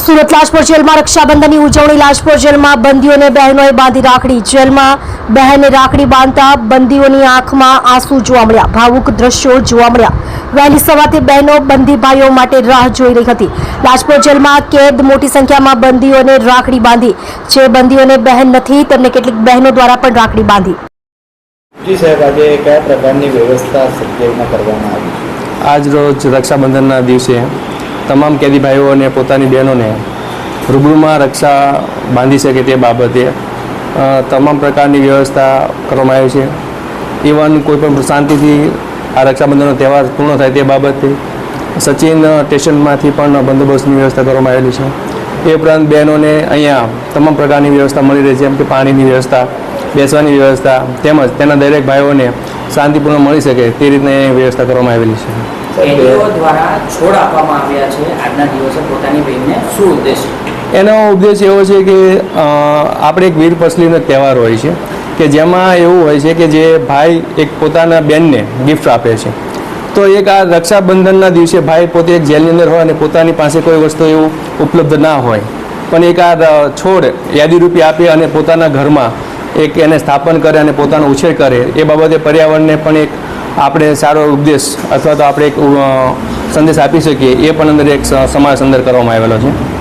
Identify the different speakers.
Speaker 1: સુરત લાજપોર જેલમાં રક્ષાબંધનની ઉજવણી. લાજપોર જેલમાં બંદીઓને બહેનોએ બાંધી રાખડી. જેલમાં બહેને રાખડી બાંધતા બંદીઓની આંખમાં આંસુ જોવા મળ્યા. ભાવુક દ્રશ્યો જોવા મળ્યા. વહેલી સવારથી બહેનો બંદી ભાઈઓ માટે રાહ જોઈ રહી હતી. લાજપોર જેલમાં કેદ મોટી સંખ્યામાં બંદીઓને રાખડી બાંધી. જે બંદીઓને બહેન નથી તેમને કેટલીક બહેનો દ્વારા પણ રાખડી બાંધી.
Speaker 2: જી સાહેબ આજે કયા પ્રકારની વ્યવસ્થા સત્યાવીમાં કરવામાં આવી
Speaker 3: આજ રોજ રક્ષાબંધનના દિવસે તમામ કેદી ભાઈઓને પોતાની બહેનોને રૂબરૂમાં રક્ષા બાંધી શકે તે બાબતે તમામ પ્રકારની વ્યવસ્થા કરવામાં આવી છે. ઇવન કોઈ પણ શાંતિથી આ રક્ષાબંધનનો તહેવાર પૂર્ણ થાય તે બાબતે સચિન સ્ટેશનમાંથી પણ બંદોબસ્તની વ્યવસ્થા કરવામાં આવેલી છે. એ ઉપરાંત બહેનોને અહીંયા તમામ પ્રકારની વ્યવસ્થા મળી રહી છે જેમ કે પાણીની વ્યવસ્થા, બેસવાની વ્યવસ્થા, તેમજ તેના દરેક ભાઈઓને શાંતિપૂર્ણ મળી શકે તે રીતની વ્યવસ્થા કરવામાં આવેલી છે.
Speaker 4: કેદીઓ દ્વારા છોડ આપવામાં આવ્યા છે. આજના દિવસે પોતાની બહેનને શું ઉદ્દેશ?
Speaker 3: એનો ઉદ્દેશ એવો છે કે આપણે એક વીર પસલીનો તહેવાર હોય છે કે જેમાં એવું હોય છે કે જે ભાઈ એક પોતાના બેનને ગિફ્ટ આપે છે. તો એક આ રક્ષાબંધનના દિવસે ભાઈ પોતે એક જેલની અંદર હોય અને પોતાની પાસે કોઈ વસ્તુ એવું ઉપલબ્ધ ના હોય. પણ એક આ છોડ યાદીરૂપી આપે અને પોતાના ઘરમાં એક એને સ્થાપન કરે અને પોતાનો ઉછેર કરે. એ બાબતે પર્યાવરણને પણ એક આપણે સારો ઉપદેશ અથવા તો આપણે એક સંદેશ આપી શકીએ, એ પણ અંદર એક સ- સમાવેશ અંદર કરવામાં આવેલો છે.